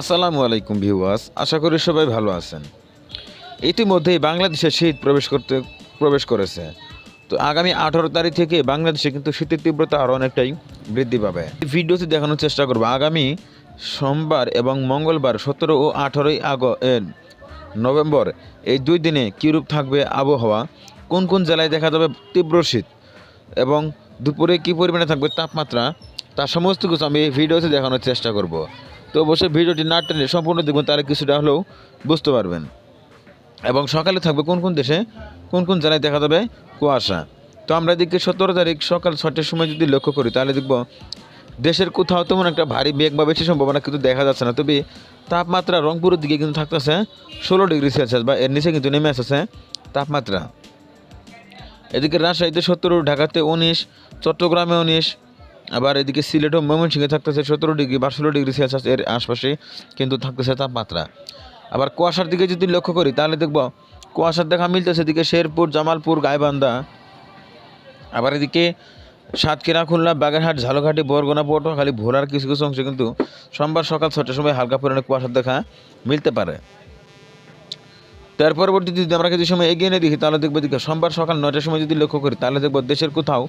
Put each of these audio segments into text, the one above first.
আসসালামু আলাইকুম ভিউয়ার্স, আশা করি সবাই ভালো আছেন। ইতিমধ্যেই বাংলাদেশে শীত প্রবেশ করতে, প্রবেশ করেছে। তো আগামী আঠারো তারিখ থেকে বাংলাদেশে কিন্তু শীতের তীব্রতা আরও অনেকটাই বৃদ্ধি পাবে। ভিডিওতে দেখানোর চেষ্টা করব, আগামী সোমবার এবং মঙ্গলবার সতেরো ও আঠারোই আগ নভেম্বর এই দুই দিনে কীরূপ থাকবে আবহাওয়া, কোন কোন জেলায় দেখা যাবে তীব্র শীত এবং দুপুরে কী পরিমাণে থাকবে তাপমাত্রা তার সমস্ত কিছু আমি এই ভিডিওতে দেখানোর চেষ্টা করব। তো অবশ্যই ভিডিওটি না টেনে সম্পূর্ণ দেখবেন তাহলে কিছুটা হলেও বুঝতে পারবেন। এবং সকালে থাকবে কোন কোন দেশে, কোন কোন জেলায় দেখা যাবে? কুয়াশা। তো আমরা এদিকে সতেরো তারিখ সকাল ছটার সময় যদি লক্ষ্য করি, তাহলে দেখব দেশের কোথাও তেমন একটা ভারী মেঘ বা বেশি সম্ভাবনা কিন্তু দেখা যাচ্ছে না। তবে তাপমাত্রা রংপুরের দিকে কিন্তু থাকতেছে ষোলো ডিগ্রি সেলসিয়াস বা এর নিচে কিন্তু নেমে আসতেছে তাপমাত্রা। এদিকে রাজশাহীতে সতেরো, ঢাকাতে উনিশ, চট্টগ্রামে উনিশ আবার এদিকে সিলেট ও ময়মনসিংহে থাকতেছে সতেরো ডিগ্রি বা ষোলো ডিগ্রি সেলসিয়াস এর আশপাশে কিন্তু থাকতেছে তাপমাত্রা। আবার কুয়াশার দিকে যদি লক্ষ্য করি, তাহলে দেখব কুয়াশার দেখা মিলতেছে এদিকে শেরপুর, জামালপুর, গাইবান্ধা। আবার এদিকে সাতক্ষীরা, খুলনা, বাগেরহাট, ঝালকাঠি, বরগুনা, পটুয়াখালী, ভোলার কিছু কিছু অংশে কিন্তু সোমবার সকাল ছটার সময় হালকা পরিমাণে কুয়াশার দেখা মিলতে পারে। তার পরবর্তী যদি আমরা কিছু সময় এগিয়ে নিয়ে দেখি, তাহলে দেখব সোমবার সকাল নয়টার সময় যদি লক্ষ্য করি, তাহলে দেখব দেশের কোথাও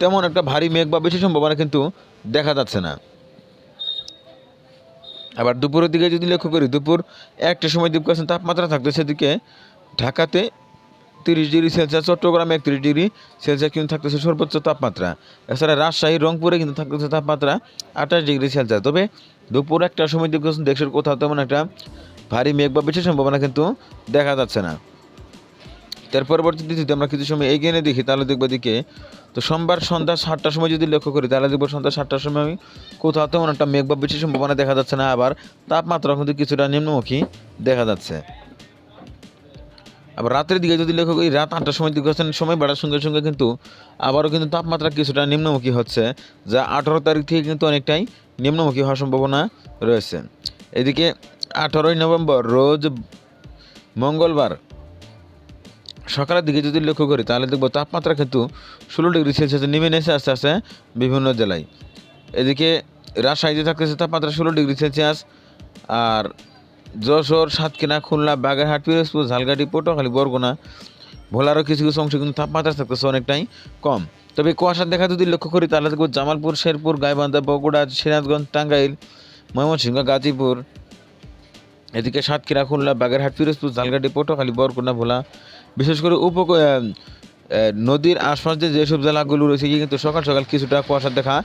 তেমন একটা ভারী মেঘ বা বেশি সম্ভাবনা কিন্তু দেখা যাচ্ছে না। আবার দুপুরের দিকে যদি লক্ষ্য করি, দুপুর একটা সময় দেখব তাপমাত্রা থাকতো সেদিকে ঢাকাতে তিরিশ ডিগ্রি সেলসিয়াস, চট্টগ্রামে একত্রিশ ডিগ্রি সেলসিয়াস কিন্তু থাকতেছে সর্বোচ্চ তাপমাত্রা। এছাড়া রাজশাহী, রংপুরে কিন্তু থাকতেছে তাপমাত্রা আঠাশ ডিগ্রি সেলসিয়াস। তবে দুপুর একটার সময় দেখব দেশের কোথাও তেমন একটা ভারী মেঘ বা বেশি সম্ভাবনা কিন্তু দেখা যাচ্ছে না। তার পরবর্তীতে যদি আমরা কিছু সময় এগিয়ে নিয়ে দেখি, তাহলে দেখব দিকে তো সোমবার সন্ধ্যা সাতটার সময় যদি লক্ষ্য করি, তাহলে দেখব সন্ধ্যা সাতটার সময় আমি কোথাও তেমন একটা মেঘ বা বেশি সম্ভাবনা দেখা যাচ্ছে না, আবার তাপমাত্রা কিন্তু কিছুটা নিম্নমুখী দেখা যাচ্ছে। আবার রাতের দিকে যদি লক্ষ্য করি, রাত আটটার সময় দিকে সময় বাড়ার সঙ্গে সঙ্গে কিন্তু আবারও কিন্তু তাপমাত্রা কিছুটা নিম্নমুখী হচ্ছে, যা আঠারো তারিখ থেকে কিন্তু অনেকটাই নিম্নমুখী হওয়ার সম্ভাবনা রয়েছে। এদিকে আঠারোই নভেম্বর, রোজ মঙ্গলবার সকালের দিকে যদি লক্ষ্য করি, তাহলে দেখব তাপমাত্রা কিন্তু ষোলো ডিগ্রি সেলসিয়াসে নেমে এসে আস্তে আস্তে বিভিন্ন জেলায়। এদিকে রাজশাহীতে থাকতেছে তাপমাত্রা ষোলো ডিগ্রি সেলসিয়াস, আর যশোর, সাতক্ষীরা, খুলনা, বাগেরহাট, পিরোজপুর, ঝালকাঠি, পটুয়াখালী, বরগুনা, ভোলারও কিছু কিছু অংশ কিন্তু তাপমাত্রা থাকতেছে অনেকটাই কম। তবে কুয়াশার দেখা যদি লক্ষ্য করি, তাহলে দেখব জামালপুর, শেরপুর, গাইবান্ধা, বগুড়া, সিরাজগঞ্জ, টাঙ্গাইল, ময়মনসিংহ, গাজীপুর এদিকে সাতক্ষীরা, খুলনা, বাগেরহাট, পিরোজপুর ঝালকাঠি পটুয়াখালী, বরগুনা, ভোলা। বিশেষ করে উপ নদীর আশপাশ যেসব জেলাগুলো রয়েছে কিন্তু সকাল সকাল কিছুটা কুয়াশা দেখা।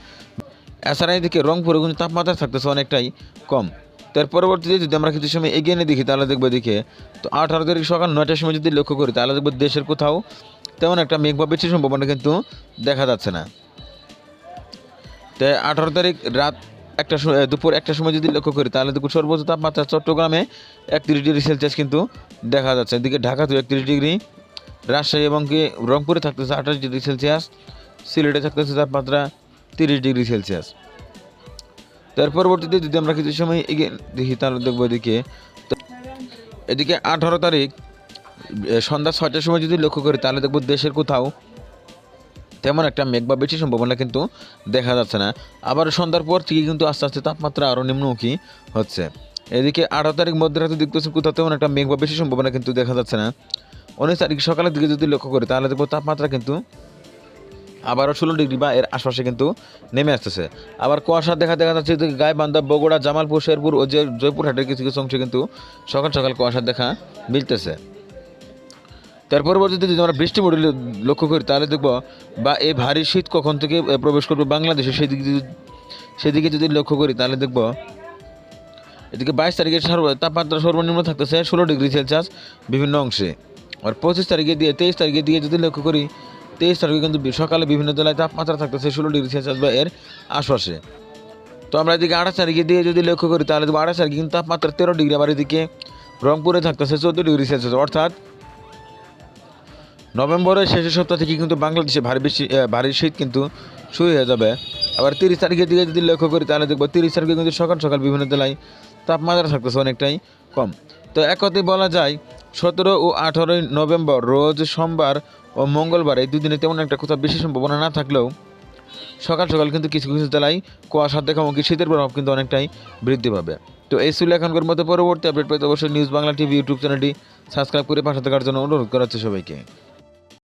এছাড়া এদিকে রংপুরে কিন্তু তাপমাত্রা থাকতেছে অনেকটাই কম। তার পরবর্তীতে যদি আমরা কিছু সময় এগিয়ে নিয়ে দেখি, তাহলে দেখব এদিকে তো আঠারো তারিখ সকাল নয়টার সময় যদি লক্ষ্য করি, তাহলে দেখব দেশের কোথাও তেমন একটা মেঘ বা বেশি সম্ভাবনা কিন্তু দেখা যাচ্ছে না। তো আঠারো তারিখ রাত একটা দুপুর একটা সময় যদি লক্ষ্য করি, তাহলে দেখব সর্বোচ্চ তাপমাত্রা চট্টগ্রামে একত্রিশ ডিগ্রি সেলসিয়াস কিন্তু দেখা যাচ্ছে। এদিকে ঢাকাতেও একত্রিশ ডিগ্রি, রাজশাহী এবং কি রংপুরে থাকতেছে আঠাশ ডিগ্রি সেলসিয়াস, সিলেটে থাকতেছে তাপমাত্রা তিরিশ ডিগ্রি সেলসিয়াস। তার পরবর্তীতে যদি আমরা কিছু সময় এগিয়ে দেখি, তাহলে দেখব এদিকে। এদিকে আঠারো তারিখ সন্ধ্যা ছয়টার সময় যদি লক্ষ্য করি, তাহলে দেখব দেশের কোথাও তেমন একটা মেঘ বা বেশি সম্ভাবনা কিন্তু দেখা যাচ্ছে না। আবার সন্ধ্যার পর থেকে কিন্তু আস্তে আস্তে তাপমাত্রা আরও নিম্নমুখী হচ্ছে। এদিকে আঠারো তারিখ মধ্যরাতে দেখতেছি কোথাও তেমন একটা মেঘ বা বেশি সম্ভাবনা কিন্তু দেখা যাচ্ছে না। উনিশ তারিখ সকালের দিকে যদি লক্ষ্য করি, তাহলে দেখব তাপমাত্রা কিন্তু আবারও ষোলো ডিগ্রি বা এর আশপাশে কিন্তু নেমে আসতেছে। আবার কুয়াশা দেখা দেখা যাচ্ছে গাইবান্ধা, বগুড়া, জামালপুর, শেরপুর ও জয়পুরহাটের কিছু কিছু অংশে কিন্তু সকাল সকাল কুয়াশার দেখা মিলতেছে। তার পরবর্তীতে যদি আমরা বৃষ্টি মডেল লক্ষ্য করি, তাহলে দেখব, বা এই ভারী শীত কখন থেকে প্রবেশ করবে বাংলাদেশে, সেদিকে সেদিকে যদি লক্ষ্য করি, তাহলে দেখব, এদিকে বাইশ তারিখের সর্ব- তাপমাত্রা সর্বনিম্ন থাকতেছে ষোলো ডিগ্রি সেলসিয়াস বিভিন্ন অংশে। আর পঁচিশ তারিখে দিয়ে, তেইশ তারিখে দিয়ে যদি লক্ষ্য করি, তেইশ তারিখে কিন্তু সকালে বিভিন্ন জেলায় তাপমাত্রা থাকতেছে ষোলো ডিগ্রি সেলসিয়াস বা এর আশপাশে। তো আমরা এদিকে আঠাশ তারিখে দিয়ে যদি লক্ষ্য করি, তাহলে আঠাশ তারিখে কিন্তু তাপমাত্রা তেরো ডিগ্রি, আবার এদিকে রংপুরে থাকতেছে চোদ্দ ডিগ্রি সেলসিয়াস। অর্থাৎ নভেম্বরের শেষের সপ্তাহ থেকে কিন্তু বাংলাদেশে ভারী বেশি ভারী শীত কিন্তু শুরু হয়ে যাবে। আবার তিরিশ তারিখের দিকে যদি লক্ষ্য করি, তাহলে দেখব তিরিশ তারিখে কিন্তু সকাল সকাল বিভিন্ন জেলায় তাপমাত্রা থাকতেছে অনেকটাই কম। তো এক কথায় বলা যায়, সতেরো ও আঠারোই নভেম্বর রোজ সোমবার ও মঙ্গলবার এই দুদিনে তেমন একটা কোথাও বেশি সম্ভাবনা না থাকলেও সকাল সকাল কিন্তু কিছু কিছু জেলায় কুয়াশার দেখামুখী শীতের প্রভাব কিন্তু অনেকটাই বৃদ্ধি পাবে। তো এই ছিল এখনকার মতো পরবর্তী আপডেট পেতে অবশ্যই নিউজ বাংলা টিভি ইউটিউব চ্যানেলটি সাবস্ক্রাইব করে পাশে থাকার জন্য অনুরোধ করা হচ্ছে সবাইকে।